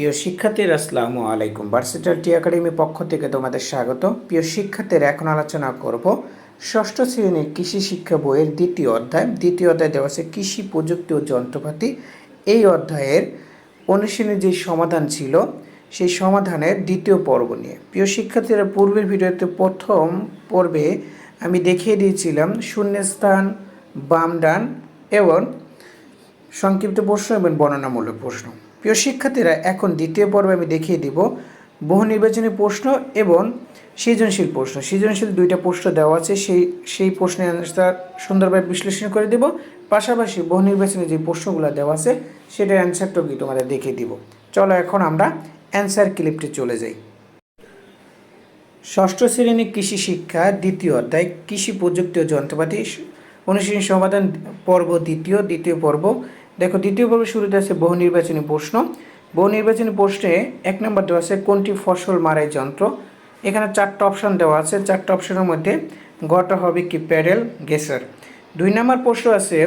প্রিয় শিক্ষার্থীরা, আসসালামু আলাইকুম। ভার্সিটাল টি একাডেমি পক্ষ থেকে তোমাদের স্বাগত। প্রিয় শিক্ষার্থীরা, এখন আলোচনা করব ষষ্ঠ শ্রেণির কৃষি শিক্ষা বইয়ের দ্বিতীয় অধ্যায়। দ্বিতীয় অধ্যায় দেওয়া আছে কৃষি প্রযুক্তি ও যন্ত্রপাতি। এই অধ্যায়ের অনুশীলনের যে সমাধান ছিল, সেই সমাধানের দ্বিতীয় পর্ব নিয়ে। প্রিয় শিক্ষার্থীরা, পূর্বের ভিডিওতে প্রথম পর্বে আমি দেখিয়ে দিয়েছিলাম শূন্যস্থান বাম ডান এবং সংক্ষিপ্ত প্রশ্ন এবং বর্ণনামূলক প্রশ্ন। প্রিয় শিক্ষার্থীরা, এখন দ্বিতীয় পর্বে আমি দেখিয়ে দিব বহু নির্বাচনী প্রশ্ন এবং সৃজনশীল প্রশ্ন। সৃজনশীল দুইটা প্রশ্ন দেওয়া আছে, সেই সেই প্রশ্নের অ্যান্সার সুন্দরভাবে বিশ্লেষণ করে দেব। পাশাপাশি বহু নির্বাচনী যে প্রশ্নগুলো দেওয়া আছে, সেটার অ্যান্সারটাও কি তোমাদের দেখিয়ে দিব। চলো এখন আমরা অ্যান্সার ক্লিপটি চলে যাই। ষষ্ঠ শ্রেণি কৃষি শিক্ষা দ্বিতীয় অধ্যায়, কৃষি প্রযুক্তি ও যন্ত্রপাতি অনুশীলনী সমাধান পর্ব দ্বিতীয় দ্বিতীয় পর্ব। দেখো, দ্বিতীয় পর্ব শুরুতে আছে বহু নির্বাচনী প্রশ্ন। বহু নির্বাচনী প্রশ্নে এক নম্বর দেওয়া আছে, কোনটি ফসল মারাই যন্ত্র? এখানে চারটা অপশন দেওয়া আছে, চারটা অপশনের মধ্যে গটা হবে কি প্যাডেল গেসার দুই নম্বর প্রশ্ন আছে,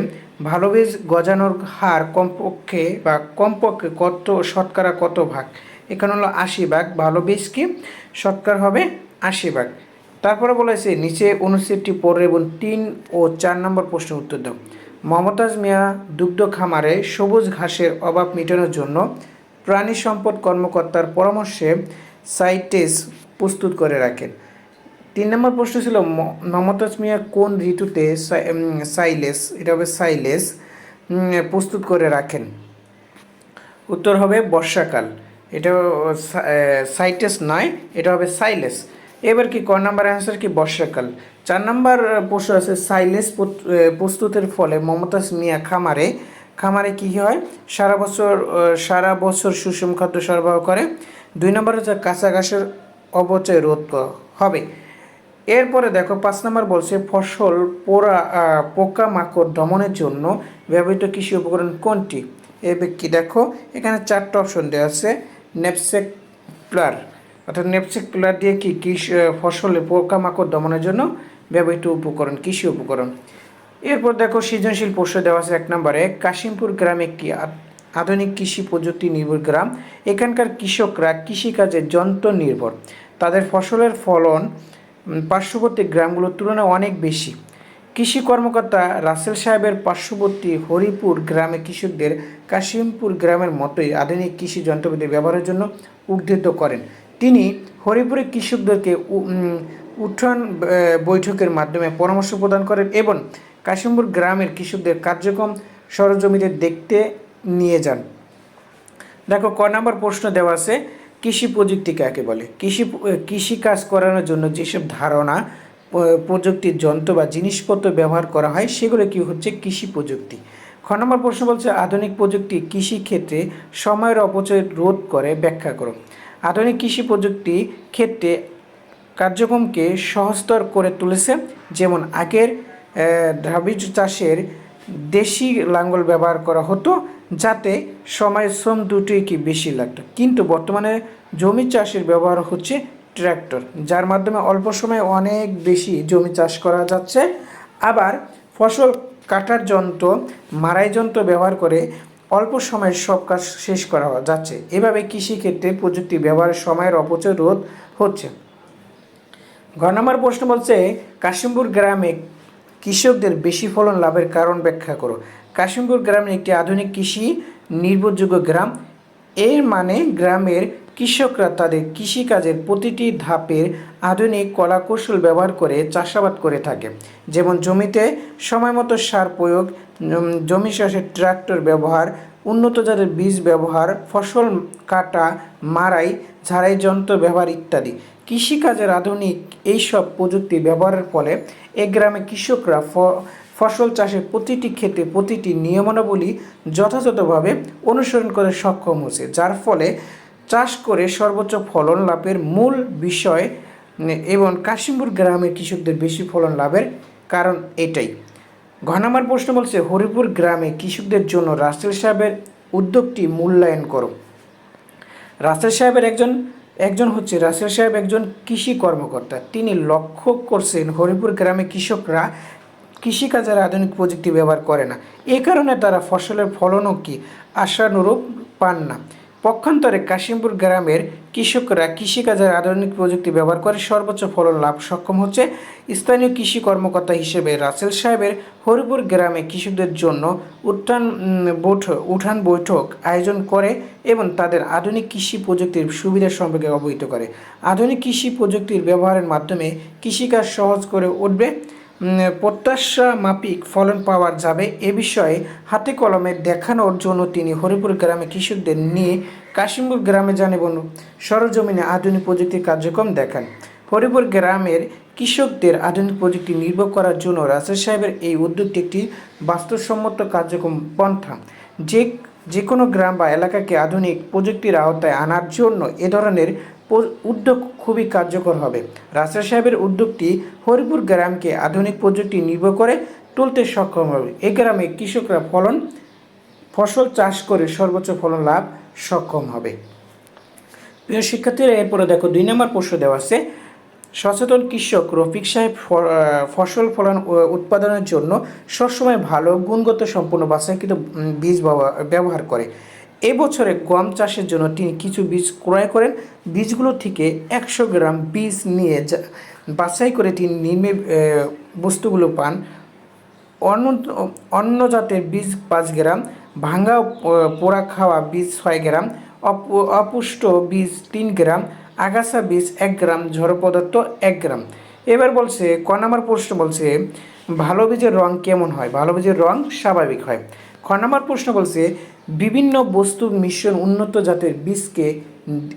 ভালো বীজ গজানোর হার কমপক্ষে বা কমপক্ষে কত, শতকরা কত ভাগ? এখানে হলো আশি ভাগ, ভালো বীজ কি? শতকরা হবে আশি ভাগ। তারপরে বলেছে নিচে অনুচ্ছেদটি পড়ে এবং তিন ও চার নম্বর প্রশ্নের উত্তর দাও। মমতাজ মিয়া দুগ্ধ খামারে সবুজ ঘাসের অভাব মেটানোর জন্য প্রাণী সম্পদ কর্মকর্তার পরামর্শে সাইটেস প্রস্তুত করে রাখেন। তিন নম্বর প্রশ্ন ছিল মমতাজ মিয়া কোন ঋতুতে সাই- সাইলেস এটা হবে সাইলেস প্রস্তুত করে রাখেন? উত্তর হবে বর্ষাকাল। এটা সাইটেস নয়, এটা হবে সাইলেস এবার কি ক নাম্বার অ্যান্সার কি? বর্ষাকাল। চার নাম্বার প্রশ্ন আছে সাইলেস প্রস্তুতের ফলে মমতাজ মিয়া খামারে খামারে কি হয়? সারা বছর সারা বছর সুষম খাদ্য সরবরাহ করে। দুই নম্বর হচ্ছে কাঁচা ঘাসের অপচয় রোধ হবে। এরপরে দেখো পাঁচ নম্বর বলছে ফসল পোড়া আহ, পোকামাকড় দমনের জন্য ব্যবহৃত কৃষি উপকরণ কোনটি? এবার কি দেখো এখানে চারটা অপশন দেওয়া আছে নেপসেক প্লার অর্থাৎ নেপসেক প্লার দিয়ে কি কৃষি ফসলে পোকামাকড় দমনের জন্য ব্যবহৃত উপকরণ, কৃষি উপকরণ? এরপর দেখো, সৃজনশীল প্রশ্ন দেওয়া আছে এক নম্বরে, কাশিমপুর গ্রামে আ- আধুনিক কৃষি প্রযুক্তি নির্ভর গ্রাম। এখানকার কৃষকরা কৃষিকাজে যন্ত্র নির্ভর। তাদের ফসলের ফলন পার্শ্ববর্তী গ্রামগুলোর তুলনায় অনেক বেশি। কৃষি কর্মকর্তা রাসেল সাহেবের পার্শ্ববর্তী হরিপুর গ্রামে কৃষকদের কাশিমপুর গ্রামের মতোই আধুনিক কৃষি যন্ত্রপাতি ব্যবহারের জন্য উদ্ধৃত করেন। তিনি হরিপুরে কৃষকদেরকে উত্থান বৈঠকের মাধ্যমে পরামর্শ প্রদান করেন এবং কাশিমপুর গ্রামের কৃষকদের কার্যক্রম সরজমিতে দেখতে নিয়ে যান। দেখো, ক নম্বর প্রশ্ন দেওয়া আছে, কৃষি প্রযুক্তি কাকে বলে? কৃষি কৃষি কাজ করানোর জন্য যেসব ধারণা প্রযুক্তির যন্ত্র বা জিনিসপত্র ব্যবহার করা হয়, সেগুলো কি হচ্ছে? কৃষি প্রযুক্তি। খ নম্বর প্রশ্ন বলছে, আধুনিক প্রযুক্তি কৃষি ক্ষেত্রে সময়ের অপচয় রোধ করে, ব্যাখ্যা করো। আধুনিক কৃষি প্রযুক্তি ক্ষেত্রে কার্যক্রমকে সহজতর করে তুলেছে। যেমন আগের ধাবিজ চাষের দেশি লাঙ্গল ব্যবহার করা হতো, যাতে সময় শ্রম দুটোই কি বেশি লাগত। কিন্তু বর্তমানে জমি চাষের ব্যবহার হচ্ছে ট্র্যাক্টর, যার মাধ্যমে অল্প সময়ে অনেক বেশি জমি চাষ করা যাচ্ছে। আবার ফসল কাটার যন্ত্র মারাই যন্ত্র ব্যবহার করে অল্প সময়ে সব কাজ শেষ করা যাচ্ছে। এভাবে কৃষিক্ষেত্রে প্রযুক্তি ব্যবহারের সময়ের অপচয় রোধ হচ্ছে। ঘ নম্বর প্রশ্ন বলছে, কাশিমপুর গ্রামে কৃষকদের বেশি ফলন লাভের কারণ ব্যাখ্যা করো। কাশিমপুর গ্রামে একটি আধুনিক কৃষি নির্ভরযোগ্য গ্রাম এর মানে গ্রামের কৃষকরা তাদের কৃষিকাজের প্রতিটি ধাপের আধুনিক কলাকৌশল ব্যবহার করে চাষাবাদ করে থাকে। যেমন জমিতে সময় মতো সার প্রয়োগ জমি চাষে ট্রাক্টর ব্যবহার, উন্নত জাতের বীজ ব্যবহার, ফসল কাটা মারাই ঝাড়াই যন্ত্র ব্যবহার ইত্যাদি। কৃষিকাজের আধুনিক এইসব প্রযুক্তি ব্যবহারের ফলে এ গ্রামে কৃষকরা ফসল চাষের প্রতিটি ক্ষেত্রে প্রতিটি নিয়মাবলী যথাযথভাবে অনুসরণ করে সক্ষম হচ্ছে যার ফলে চাষ করে সর্বোচ্চ ফলন লাভের মূল বিষয় এবং কাশিমপুর গ্রামের কৃষকদের বেশি ফলন লাভের কারণ এটাই। ঘ নম্বর প্রশ্ন বলছে, হরিপুর গ্রামে কৃষকদের জন্য রাসেল সাহেবের উদ্যোগটি মূল্যায়ন করো। রাসেল সাহেবের একজন একজন হচ্ছে রাসেল সাহেব একজন কৃষি কর্মকর্তা। তিনি লক্ষ্য করছেন হরিপুর গ্রামে কৃষকরা কৃষিকাজের আধুনিক প্রযুক্তি ব্যবহার করে না। এ কারণে তারা ফসলের ফলনও কি আশানুরূপ পান না। পক্ষান্তরে কাশিমপুর গ্রামের কৃষকরা কৃষিকাজের আধুনিক প্রযুক্তি ব্যবহার করে সর্বোচ্চ ফলন লাভ সক্ষম হচ্ছে। স্থানীয় কৃষি কর্মকর্তা হিসেবে রাসেল সাহেবের হরিপুর গ্রামে কৃষকদের জন্য উত্থান বৈঠক উঠান বৈঠক আয়োজন করে এবং তাদের আধুনিক কৃষি প্রযুক্তির সুবিধা সম্পর্কে অবহিত করে। আধুনিক কৃষি প্রযুক্তির ব্যবহারের মাধ্যমে কৃষিকাজ সহজ করে উঠবে। প্রত্যাশা মাফিক ফলন পাওয়া যাবে। এ বিষয়ে হাতে কলমে দেখানোর জন্য তিনি হরিপুর গ্রামে কৃষকদের নিয়ে কাশিমপুর গ্রামে যান এবং সরজমিনে আধুনিক প্রযুক্তির কার্যক্রম দেখান। হরিপুর গ্রামের কৃষকদের আধুনিক প্রযুক্তি নির্ভর করার জন্য রাসেল সাহেবের এই উদ্যোগটি একটি বাস্তবসম্মত কার্যক্রম পন্থা। যে যে কোনো গ্রাম বা এলাকাকে আধুনিক প্রযুক্তির আওতায় আনার জন্য এ ধরনের উদ্যোগ খুবই কার্যকর হবে। রাসেল সাহেবের উদ্যোগটি হরিপুর গ্রামকে আধুনিক প্রযুক্তি নির্ভর করে তুলতে সক্ষম হবে। এ গ্রামে কৃষকরা ফলন ফসল চাষ করে সর্বোচ্চ ফলন লাভ সক্ষম হবে। প্রিয় শিক্ষার্থীরা এরপরে দেখো দুই নম্বর প্রশ্ন দেওয়া আছে। সচেতন কৃষক রফিক সাহেব ফসল ফলন উৎপাদনের জন্য সবসময় ভালো গুণগত সম্পূর্ণ উম, বীজ ব্যবহার করে। এবছরে গম চাষের জন্য তিনি কিছু বীজ ক্রয় করেন। বীজগুলো থেকে একশো গ্রাম বীজ নিয়ে বাছাই করে তিনি আহ, বস্তুগুলো পান। অন্য অন্য জাতের বীজ পাঁচ গ্রাম ভাঙ্গা পোড়া খাওয়া বীজ ছয় গ্রাম অপ- অপুষ্ট বীজ তিন গ্রাম আগাছা বীজ এক গ্রাম ঝড় পদার্থ এক গ্রাম। এবার বলছে ক নাম্বার প্রশ্ন বলছে ভালো বীজের রং কেমন হয়? ভালো বীজের রং স্বাভাবিক হয়। খ নাম্বার প্রশ্ন বলছে বিভিন্ন বস্তুর মিশ্রণ উন্নত জাতের বীজকে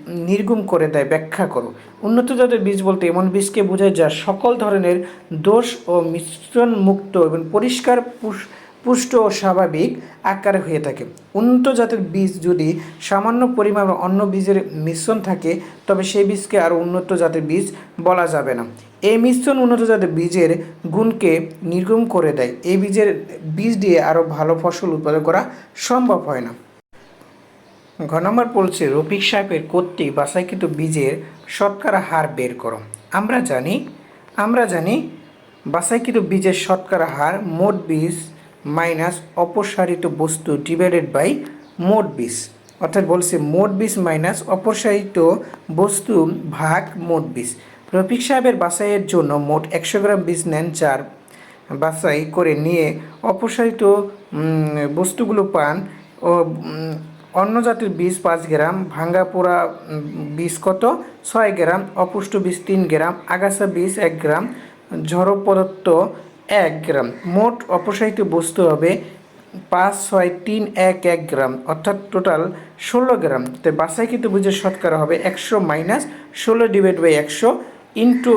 নির্গুম করে দেয়, ব্যাখ্যা করো। উন্নত জাতের বীজ বলতে এমন বীজকে বোঝায় যা সকল ধরনের দোষ ও মিশ্রণ মুক্ত এবং পরিষ্কার পুষ- পুষ্ট ও স্বাভাবিক আকারে হয়ে থাকে। উন্নত জাতের বীজ যদি সামান্য পরিমাণ অন্য বীজের মিশ্রণ থাকে, তবে সেই বীজকে আরও উন্নত জাতের বীজ বলা যাবে না। এই মিশ্রণ উন্নত জাতের বীজের গুণকে নির্গম করে দেয়। এই বীজের বীজ দিয়ে আরও ভালো ফসল উৎপাদন করা সম্ভব হয় না। ঘ নম্বর বলছে রফিক সাহেবের কর্তৃক বাসাইকৃত বীজের শতকরা হার বের করো। আমরা জানি আমরা জানি বাসাইকৃত বীজের শতকরা হার মোট বীজ মাইনাস অপসারিত বস্তু ডিভাইডেড বাই মোট বীজ। অর্থাৎ বলছে মোট বীজ মাইনাস অপসারিত বস্তু ভাগ মোট বীজ। রফিক সাহেবের বাসাইয়ের জন্য মোট একশো গ্রাম বীজ নেন চার বাছাই করে নিয়ে অপসারিত বস্তুগুলো পান। ও অন্য জাতের বীজ পাঁচ গ্রাম, ভাঙ্গা পোড়া বীজ কত? ছয় গ্রাম, অপুষ্ট বীজ তিন গ্রাম, আগাছা বীজ এক গ্রাম, ঝড় পদার্থ এক গ্রাম। মোট অপসারিত বস্তু হবে পাঁচ, ছয়, তিন, এক এক গ্রাম। অর্থাৎ টোটাল ষোলো গ্রাম। তো বাসাইকৃত বীজের শতকরা হবে একশো মাইনাস ষোলো ডিভাইড বাই একশো ইন্টু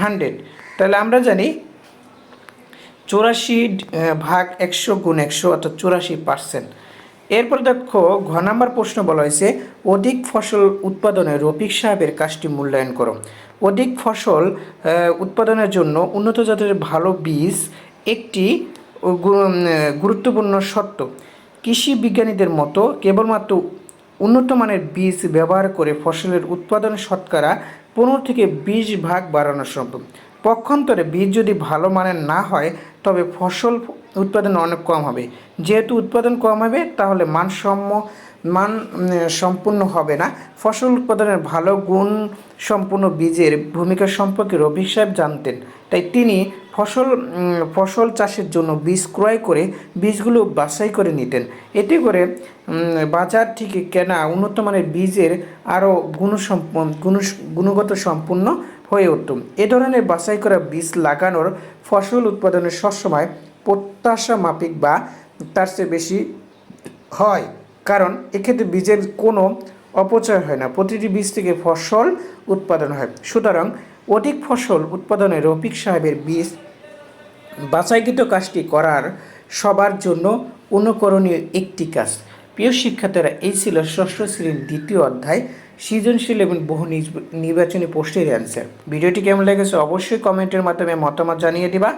হান্ড্রেড তাহলে আমরা জানি চৌরাশি ভাগ একশো গুণ একশো, অর্থাৎ চৌরাশি পার্সেন্ট এরপর দেখো, ঘ নাম্বার প্রশ্ন বলা হয়েছে, অধিক ফসল উৎপাদনে রফিক সাহেবের কাজটি মূল্যায়ন করো। অধিক ফসল উৎপাদনের জন্য উন্নত জাতের ভালো বীজ একটি গুরুত্বপূর্ণ শর্ত। কৃষি বিজ্ঞানীদের মতো কেবলমাত্র উন্নত মানের বীজ ব্যবহার করে ফসলের উৎপাদন শতকরা পনেরো থেকে বিশ ভাগ বাড়ানো সম্ভব। পক্ষান্তরে বীজ যদি ভালো মানের না হয়, তবে ফসল উৎপাদন অনেক কম হবে। যেহেতু উৎপাদন কম হবে, তাহলে মানসম্য মান সম্পূর্ণ হবে না। ফসল উৎপাদনের ভালো গুণ সম্পূর্ণ বীজের ভূমিকা সম্পর্কে রবি সাহেব জানতেন। তাই তিনি ফসল ফসল চাষের জন্য বীজ ক্রয় করে বীজগুলো বাছাই করে নিতেন। এতে করে বাজার থেকে কেনা উন্নত মানের বীজের আরও গুণসম্প গুণ গুণগত সম্পূর্ণ হয়ে উঠত। এ ধরনের বাছাই করা বীজ লাগানোর ফসল উৎপাদনের সবসময় প্রত্যাশা মাফিক বা তার চেয়ে বেশি হয়। কারণ এক্ষেত্রে বীজের কোনো অপচয় হয় না। প্রতিটি বীজ থেকে ফসল উৎপাদন হয়। সুতরাং অধিক ফসল উৎপাদনে রফিক সাহেবের বীজ বাছাইকৃত কাজটি করার সবার জন্য অনুকরণীয় একটি কাজ। প্রিয় শিক্ষার্থীরা, এই ছিল ষষ্ঠ শ্রেণির দ্বিতীয় অধ্যায়। সৃজনশীল এবং বহু নির্বাচনী পোস্টের অ্যান্সার ভিডিওটি কেমন লেগেছে অবশ্যই কমেন্টের মাধ্যমে মতামত জানিয়ে দিবা।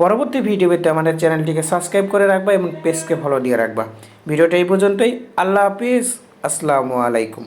পরবর্তী ভিডিওতে আমাদের চ্যানেলটিকে সাবস্ক্রাইব করে রাখবা এবং পেজকে ফলো দিয়ে রাখবা। ভিডিওটা এই পর্যন্তই। আল্লাহ হাফিজ। আসসালামু আলাইকুম।